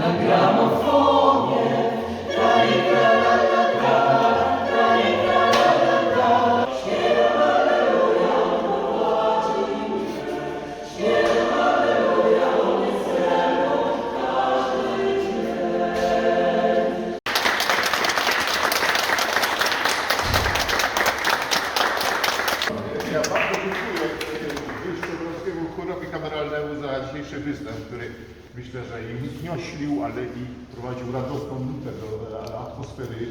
Nagramophone. Myślę, że i wznioślił, ale i prowadził radosną nutę do e, atmosfery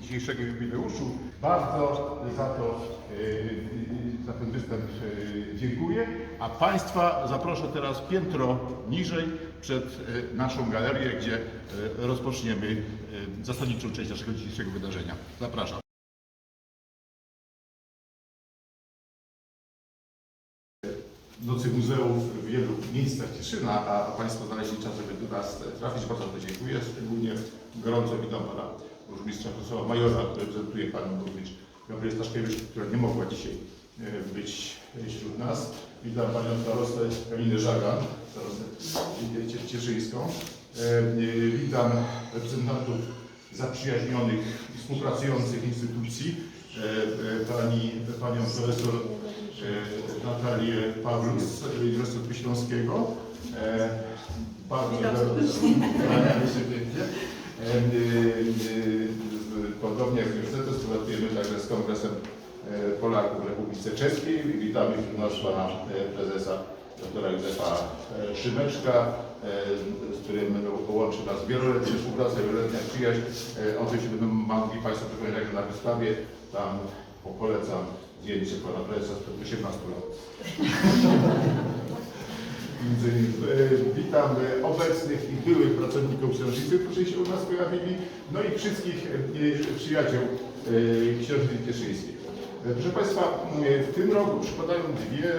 dzisiejszego jubileuszu. Bardzo za to, e, za ten występ e, dziękuję. A Państwa zaproszę teraz piętro niżej przed e, naszą galerię, gdzie e, rozpoczniemy e, zasadniczą część naszego dzisiejszego wydarzenia. Zapraszam. Nocy Muzeów w wielu miejscach Cieszyna, a, a Państwo znaleźli czas, żeby do nas trafić. Bardzo dziękuję. Szczególnie gorąco witam Pana Burmistrza Profesora Majora, który reprezentuje Panią Burmistrz Gabrielę Staszkiewicz, która nie mogła dzisiaj e, być wśród nas. Witam Panią Starostę Kalinę Żagan, Starostę Cie- Cieszyńską. E, e, Witam reprezentantów zaprzyjaźnionych i współpracujących instytucji. Pani, Panią Profesor Natalię Pawlus z Uniwersytetu Śląskiego. E, Bardzo. E, e, e, Podobnie jak Uniwersytet współpracujemy także z Kongresem e, Polaków w Republice Czeskiej. Witamy wśród nas pana e, prezesa doktora Józefa e, Szymeczka, e, z którym połączy nas wieloletnia współpraca, wieloletnia przyjaźń. E, O tym się będą mogli Państwo także na wystawie. Tam polecam zdjęcie pana prezesa sprzed 18 lat. Między innymi, e, Witam e, obecnych i byłych pracowników książnicy, którzy się u nas pojawili, no i wszystkich e, przyjaciół książnicy cieszyńskiej. Proszę Państwa, w tym roku przypadają dwie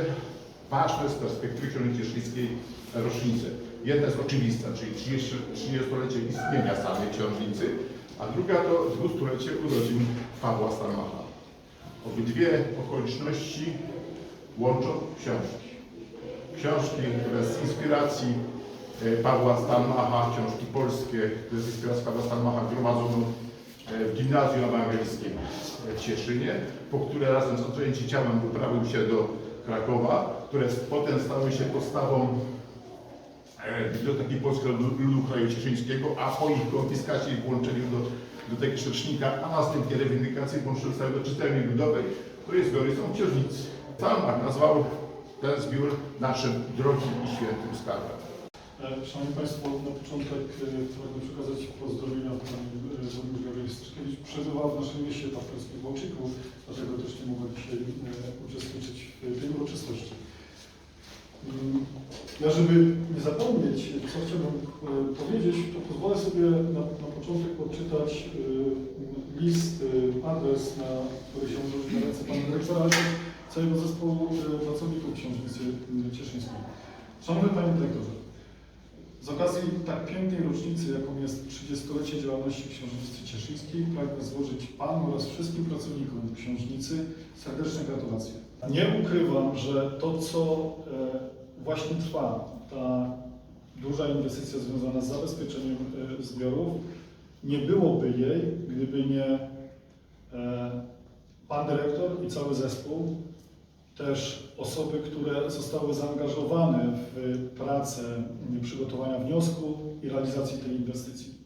ważne z perspektywy książnicy cieszyńskiej rocznice. Jedna jest oczywista, czyli 30 30-lecie istnienia samej książnicy, a druga to 200-lecie urodzin Pawła Stalmacha. Obydwie okoliczności łączą książki. Książki, które z inspiracji Pawła Stalmacha, książki polskie, które z inspiracji Pawła Stalmacha gromadzono e, w gimnazjum ewangelickim w Cieszynie, po które razem z Andrzejem Cicianem wyprawił się do Krakowa, które potem stały się podstawą e, Biblioteki Polskiej Ludu Kraju Cieszyńskiego, a po ich konfiskacie i włączeniu do, do tego rzecznika, a następnie rewindykacji włączeniu całej do czytelni ludowej, której zbiory są księżnicy. Salmach nazwał ten zbiór naszym drogim i świętym skarbem. E, Szanowni Państwo, na początek e, pragnę przekazać pozdrowienia Pani e, Burmistrz Gabrieli Styczkiewicz. Przebywa w naszym mieście partnerskim w Łączyku, dlatego też nie mogła dzisiaj e, uczestniczyć w tej uroczystości. Mm, Ja, żeby nie zapomnieć, co chciałbym e, powiedzieć, to pozwolę sobie na, na początek odczytać e, list, e, adres, na który się złożył na ręce Pana Dyrektora, całego zespołu pracowników Książnicy Cieszyńskiej. Szanowny Panie Dyrektorze, z okazji tak pięknej rocznicy, jaką jest 30-lecie działalności Książnicy Cieszyńskiej, pragnę złożyć Panu oraz wszystkim pracownikom Książnicy serdeczne gratulacje. Nie ukrywam, że to, co właśnie trwa, ta duża inwestycja związana z zabezpieczeniem e, zbiorów, nie byłoby jej, gdyby nie e, Pan Dyrektor i cały zespół, też osoby, które zostały zaangażowane w pracę przygotowania wniosku i realizacji tej inwestycji.